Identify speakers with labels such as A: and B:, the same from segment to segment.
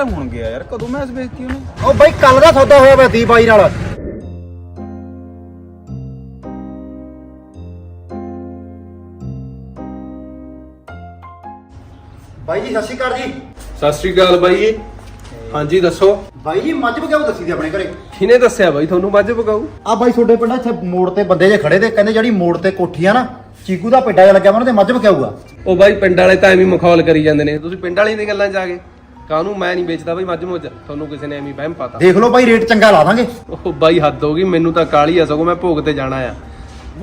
A: ਯਾਰ ਹੁਣ ਗਿਆ ਯਾਰ ਕਦੋਂ ਮੈਸ ਵੇਚਤੀ ਉਹਨੇ
B: ਉਹ ਬਾਈ ਕੱਲ ਦਾ ਸੌਦਾ ਹੋਇਆ ਪਿਆ ਦੀ ਬਾਈ ਨਾਲ। ਬਾਈ ਜੀ ਸਤਿ ਸ਼੍ਰੀ ਅਕਾਲ ਜੀ।
C: ਸਤਿ ਸ਼੍ਰੀ ਅਕਾਲ ਬਾਈ ਜੀ। ਹਾਂਜੀ ਦੱਸੋ।
B: ਬਾਈ ਜੀ ਮੱਝ ਬਗਾਉ ਦੱਸੀ ਦੀ ਆਪਣੇ ਘਰੇ।
C: ਕਿਹਨੇ ਦੱਸਿਆ ਬਾਈ ਤੁਹਾਨੂੰ ਮੱਝ ਪਕਾਉ
B: ਆ ਬਾਈ ਤੁਹਾਡੇ ਪਿੰਡ ਇੱਥੇ ਮੋੜ ਤੇ ਬੰਦੇ ਜੇ ਖੜੇ ਤੇ ਕਹਿੰਦੇ ਜਿਹੜੀ ਮੋੜ ਤੇ ਕੋਠੀ ਆ ਨਾ ਚੀਕੂ ਦਾ ਪਿੰਡਾ ਜਿਹਾ ਲੱਗਿਆ ਵਾ ਉਹਨਾਂ ਤੇ ਮੱਝ ਬਗਾਊਗਾ
C: ਉਹ ਬਾਈ ਪਿੰਡ ਵਾਲੇ ਤਾਂ ਐਵੇਂ ਮਖੌਲ ਕਰੀ ਜਾਂਦੇ ਨੇ। ਤੁਸੀਂ ਪਿੰਡ ਵਾਲਿਆਂ ਦੀਆਂ ਗੱਲਾਂ 'ਚ ਆ ਗਏ। ਕਾਹਨੂੰ ਮੈਂ ਨਹੀਂ ਵੇਚਦਾ ਬਾਈ ਮੱਝ ਮੁੱਝ ਤੁਹਾਨੂੰ ਕਿਸੇ ਨੇ ਐਵੇਂ ਵਹਿਮ ਪਾਤਾ।
B: ਦੇਖ ਲਓ ਬਾਈ ਰੇਟ ਚੰਗਾ ਲਾ ਦਾਂਗੇ।
C: ਉਹ ਬਾਈ ਹੱਦ ਹੋ ਗਈ ਮੈਨੂੰ ਤਾਂ ਕਾਲੀ ਆ ਸਗੋਂ ਮੈਂ ਭੋਗ ਤੇ ਜਾਣਾ ਆ।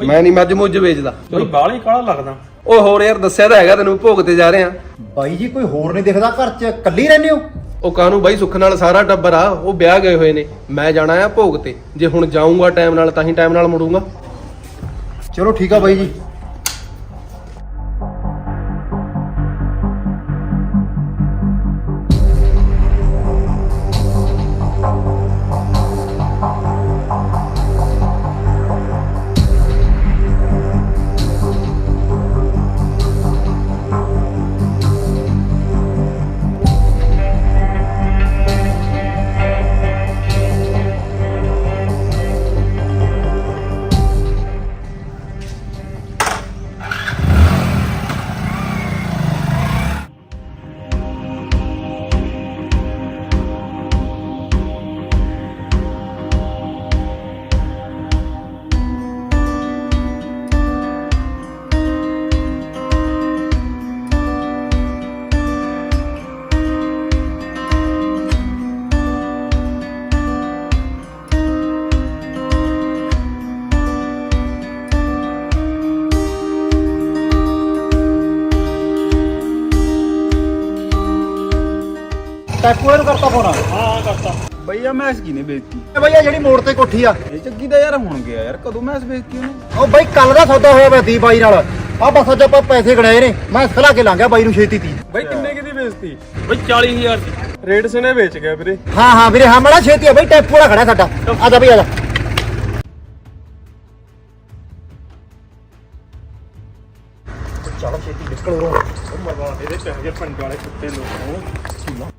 C: ਮੈਂ ਨਹੀਂ ਮੱਝ ਮੁੱਝ ਵੇਚਦਾ।
D: ਬਈ ਬਾਹਲੀ ਕਾਲਾ ਲੱਗਦਾ।
C: ਉਹ ਹੋਰ ਯਾਰ ਦੱਸਿਆ ਤਾਂ ਹੈਗਾ ਤੈਨੂੰ ਭੋਗ ਤੇ ਜਾ ਰਹੇ। ਆ
B: ਬਾਈ ਜੀ ਕੋਈ ਹੋਰ ਨਹੀਂ ਦਿਖਦਾ ਘਰ 'ਚ? ਇਕੱਲੀ ਰਹਿੰਦੇ ਹੋ?
C: ਉਹ ਕਾਹਨੂੰ ਬਾਈ ਸੁੱਖ ਨਾਲ ਸਾਰਾ ਟੱਬਰ ਆ ਉਹ ਵਿਆਹ ਗਏ ਹੋਏ ਨੇ। ਮੈਂ ਜਾਣਾ ਆ ਭੋਗ ਤੇ। ਜੇ ਹੁਣ ਜਾਊਂਗਾ ਟਾਈਮ ਨਾਲ ਤਾਂ ਹੀ ਟਾਈਮ ਨਾਲ ਮੁੜੂੰਗਾ।
B: ਚਲੋ ਠੀਕ ਆ ਬਾਈ ਜੀ। ਟੈਕੂ ਨੂੰ ਕਰਤਾ ਫੋਨ।
D: ਹਾਂ ਹਾਂ ਕਰਤਾ
A: ਬਈ ਆ ਮੈਸ ਕਿਨੇ ਵੇਚਤੀ
B: ਇਹ ਬਾਈ ਆ ਜਿਹੜੀ ਮੋੜ ਤੇ ਕੋਠੀ ਆ।
A: ਇਹ ਚੱਕੀ ਦਾ ਯਾਰ ਹੁਣ ਗਿਆ ਯਾਰ ਕਦੋਂ ਮੈਸ ਵੇਚਤੀ ਉਹਨੇ?
B: ਉਹ ਬਾਈ ਕੱਲ ਦਾ ਸੌਦਾ ਹੋਇਆ ਪਿਆ ਦੀ ਬਾਈ ਨਾਲ। ਆ ਬਸ ਅੱਜ ਆਪਾਂ ਪੈਸੇ ਗਣਾਏ ਨੇ ਮੈਂ ਖਲਾ ਕੇ ਲੰਘਿਆ ਬਾਈ ਨੂੰ ਛੇਤੀ ਤੀ
D: ਬਈ ਕਿੰਨੇ ਕਿਦੀ ਵੇਚਤੀ? ਬਈ 40000 ਦੀ। ਰੇਟ ਸਨੇ ਵੇਚ ਗਿਆ ਵੀਰੇ।
B: ਹਾਂ ਹਾਂ ਵੀਰੇ ਹਾਂ ਮੜਾ ਛੇਤੀ ਆ ਬਾਈ ਟੈਂਪੂ ਵਾਲਾ ਖੜਾ ਸਾਡਾ। ਆ ਜਾ ਬਈ ਆ ਜਾ। ਚਲੋ ਛੇਤੀ ਨਿਕਲ ਉਰੋਂ।
D: ਮਰਵਾ ਇਹਦੇ ਪੈਸੇ ਪਿੰਡ ਵਾਲੇ ਕੁੱਤੇ ਲੋਕ ਉਹ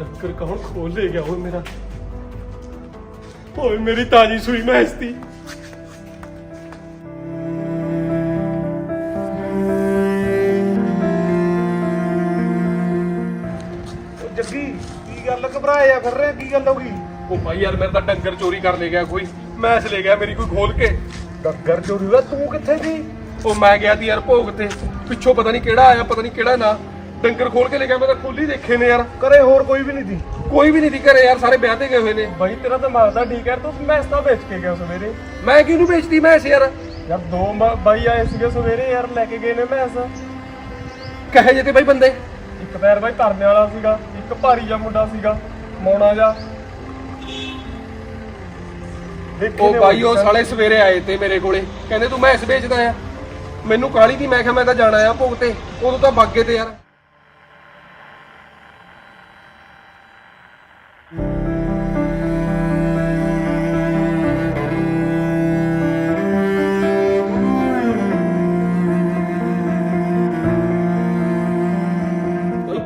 D: ਡੱਕਰ ਕੌਣ ਖੋਲ ਲੈ ਗਿਆ ਓਏ ਮੇਰਾ ਓਏ ਮੇਰੀ ਤਾਜੀ ਸੂਈ ਮੈਸ ਦੀ
A: ਜੱਗੀ ਕੀ ਗੱਲ ਘਬਰਾਇਆ ਫਿਰ ਰਿਹਾ ਕੀ ਗੱਲ ਹੋ ਗਈ?
C: ਉਹ ਬਾਈ ਯਾਰ ਮੇਰੇ ਤਾਂ ਡੰਗਰ ਚੋਰੀ ਕਰ ਲੈ ਗਿਆ ਕੋਈ। ਮੈਸ ਲੈ ਗਿਆ ਮੇਰੀ ਕੋਈ ਖੋਲ ਕੇ।
A: ਡੱਗਰ ਚੋਰੀ ਹੋਇਆ? ਤੂੰ ਕਿੱਥੇ ਸੀ?
C: ਉਹ ਮੈਂ ਗਿਆ ਤੀ ਯਾਰ ਭੋਗ ਤੇ। ਪਿੱਛੋਂ ਪਤਾ ਨਹੀਂ ਕਿਹੜਾ ਆਇਆ ਪਤਾ ਨਹੀਂ ਕਿਹੜਾ ਨਾ। ਡੰਗਰ ਖੋਲ ਕੇ ਲੈ ਗਿਆ ਮੈਂ ਤਾਂ ਖੋਲੀ ਦੇਖੇ ਨੇ ਯਾਰ।
D: ਕਰੇ ਹੋਰ ਕੋਈ ਵੀ ਨਹੀਂ ਦੀ
C: ਕੋਈ ਵੀ ਨਹੀਂ ਦੀ ਘਰੇ ਯਾਰ ਸਾਰੇ ਵਿਆਹ ਤੇ ਗਏ ਹੋਏ ਨੇ।
D: ਬਾਈ ਤੇਰਾ ਦਿਮਾਗ ਤਾਂ ਠੀਕ ਹੈ ਤੂੰ ਮੈਸ ਤਾਂ ਵੇਚ ਕੇ ਗਿਆ ਸਵੇਰੇ।
C: ਮੈਂ ਕਿਉਂ ਨਹੀਂ ਵੇਚਦੀ ਮੈਸ ਯਾਰ?
D: ਯਾਰ ਦੋ ਮ- ਬਾਈ ਆਏ ਸੀਗੇ ਸਵੇਰੇ ਯਾਰ ਲੈ ਕੇ ਗਏ ਨੇ ਮੈਸ।
C: ਕਹੇ ਜੇ ਤੇ ਬਾਈ ਬੰਦੇ।
D: ਇੱਕ ਪੈਰ ਬਾਈ ਧਰਨੇ ਵਾਲਾ ਸੀਗਾ ਇੱਕ ਭਾਰੀ ਜਿਹਾ ਮੁੰਡਾ ਸੀਗਾ ਮੌਣਾ ਜਿਹਾ। ਦੇਖੇ
C: ਉਹ
D: ਨੇ
C: ਬਾਈ ਉਹ ਸਾਲੇ ਸਵੇਰੇ ਆਏ ਤੇ ਮੇਰੇ ਕੋਲੇ। ਕਹਿੰਦੇ ਤੂੰ ਮੈਸ ਵੇਚਦਾ ਆ। ਮੈਨੂੰ ਕਾਲੀ ਦੀ ਮੈਂ ਕਿਹਾ ਮੈਂ ਤਾਂ ਜਾਣਾ ਆ ਭੋਗ ਤੇ। ਉਦੋਂ ਤਾਂ ਬਾਗੇ ਤੇ ਯਾਰ।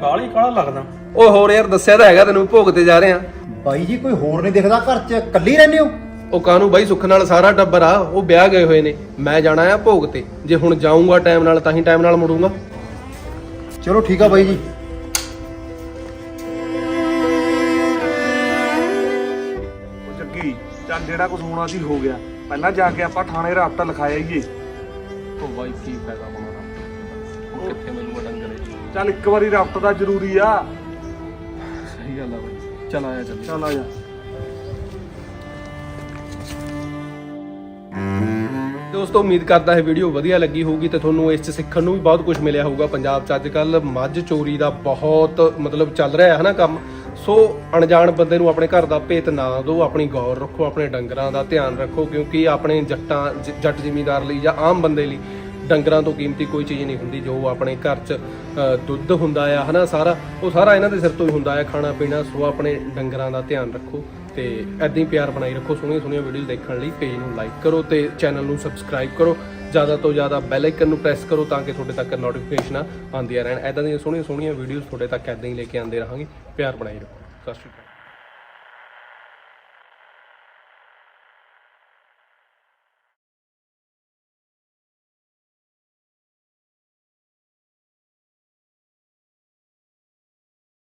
D: ਬਈ ਬਾਹਲੀ ਕਾਲਾ ਲੱਗਦਾ?
C: ਉਹ ਹੋਰ ਯਾਰ ਦੱਸਿਆ ਤਾਂ ਹੈਗਾ ਤੈਨੂੰ ਭੋਗ ਤੇ ਜਾ ਰਹੇ ਆ।
B: ਬਾਈ ਜੀ ਕੋਈ ਹੋਰ ਨਹੀਂ ਦਿਖਦਾ ਘਰ 'ਚ? ਇਕੱਲੀ ਰਹਿੰਦੇ ਹੋ?
C: ਉਹ ਕਾਹਨੂੰ ਬਾਈ ਸੁੱਖ ਨਾਲ ਸਾਰਾ ਟੱਬਰ ਆ ਉਹ ਵਿਆਹ ਗਏ ਹੋਏ ਨੇ। ਮੈਂ ਜਾਣਾ ਆ ਭੋਗ ਤੇ। ਜੇ ਹੁਣ ਜਾਊਂਗਾ ਟਾਈਮ ਨਾਲ ਤਾਂ ਹੀ ਟਾਈਮ ਨਾਲ ਮੁੜੂੰਗਾ।
B: ਚਲੋ ਠੀਕ ਆ ਬਾਈ ਜੀ।
E: ਉਹ ਜੱਗੀ ਚੱਲ ਜਿਹੜਾ ਕੁਝ ਹੋਣਾ ਸੀ ਹੋ ਗਿਆ। ਪਹਿਲਾਂ ਜਾ ਕੇ ਆਪਾਂ ਥਾਣੇ ਰਾਬਤਾ ਲਿਖਾਇਆ ਹੀਏ
C: ਉਹ ਬਾਈ ਕੀ ਫਾਇਦਾ ਹੋਣਾ? ਕਿੱਥੇ ਮੈਨੂੰ ਡੰਗਰੇ
E: ਚੱਲ ਇੱਕ ਵਾਰੀ ਰਾਬਤਾ ਦਾ ਜ਼ਰੂਰੀ ਆ।
C: ਸਹੀ ਗੱਲ ਆ ਬਾਈ। ਚਲ ਆਇਆ ਚੱਲ।
E: ਚੱਲ ਆ ਜਾ
C: ਦੋਸਤੋ ਉਮੀਦ ਕਰਦਾ ਹੈ ਵੀਡੀਓ ਵਧੀਆ ਲੱਗੀ ਹੋਊਗੀ ਤੇ ਤੁਹਾਨੂੰ ਇਸ 'ਚ ਸਿੱਖਣ ਨੂੰ ਵੀ ਬਹੁਤ ਕੁਝ ਮਿਲਿਆ ਹੋਊਗਾ। ਪੰਜਾਬ 'ਚ ਅੱਜ ਕੱਲ ਮੱਝ ਚੋਰੀ ਦਾ ਬਹੁਤ ਮਤਲਬ ਚੱਲ ਰਿਹਾ ਹੈ ਨਾ ਕੰਮ? ਸੋ ਅਣਜਾਣ ਬੰਦੇ ਨੂੰ ਆਪਣੇ ਘਰ ਦਾ ਭੇਤ ਨਾ ਦਿਓ ਆਪਣੀ ਗੌਰ ਰੱਖੋ ਆਪਣੇ ਡੰਗਰਾਂ ਦਾ ਧਿਆਨ ਰੱਖੋ ਕਿਉਂਕਿ ਆਪਣੇ ਜੱਟਾਂ ਜੱਟ ਜ਼ਿਮੀਂਦਾਰ ਲਈ ਜਾਂ ਆਮ ਬੰਦੇ ਲਈ ਡੰਗਰਾਂ ਤੋਂ ਕੀਮਤੀ ਕੋਈ ਚੀਜ਼ ਨਹੀਂ ਹੁੰਦੀ, ਜੋ ਆਪਣੇ ਘਰ 'ਚ ਦੁੱਧ ਹੁੰਦਾ ਆ, ਹਨਾ ਸਾਰਾ, ਉਹ ਸਾਰਾ ਇਹਨਾਂ ਦੇ ਸਿਰ ਤੋਂ ਹੀ ਹੁੰਦਾ ਆ, ਖਾਣਾ ਪੀਣਾ, ਸੋ ਆਪਣੇ ਡੰਗਰਾਂ ਦਾ ਧਿਆਨ ਰੱਖੋ ਤੇ ਐਦਾਂ ਹੀ ਪਿਆਰ ਬਣਾਈ ਰੱਖੋ, ਸੋਹਣੀਆਂ ਸੋਹਣੀਆਂ ਵੀਡੀਓ ਦੇਖਣ ਲਈ ਪੇਜ ਨੂੰ ਲਾਈਕ ਕਰੋ ਤੇ ਚੈਨਲ ਨੂੰ ਸਬਸਕ੍ਰਾਈਬ ਕਰੋ, ਜ਼ਿਆਦਾ ਤੋਂ ਜ਼ਿਆਦਾ ਬੈਲ ਆਈਕਨ ਨੂੰ ਪ੍ਰੈਸ ਕਰੋ ਤਾਂ ਕਿ ਤੁਹਾਡੇ ਤੱਕ ਨੋਟੀਫਿਕੇਸ਼ਨਾਂ ਆਉਂਦੀਆਂ ਰਹਿਣ, ਐਦਾਂ ਦੀਆਂ ਸੋਹਣੀਆਂ ਸੋਹਣੀਆਂ ਵੀਡੀਓਜ਼ ਤੁਹਾਡੇ ਤੱਕ ਐਦਾਂ ਹੀ ਲੈ ਕੇ ਆਉਂਦੇ ਰਹਾਂਗੇ, ਪਿਆਰ ਬਣਾਈ ਰੱਖੋ, ਸਤਿ ਸ਼੍ਰੀ ਅਕਾਲ।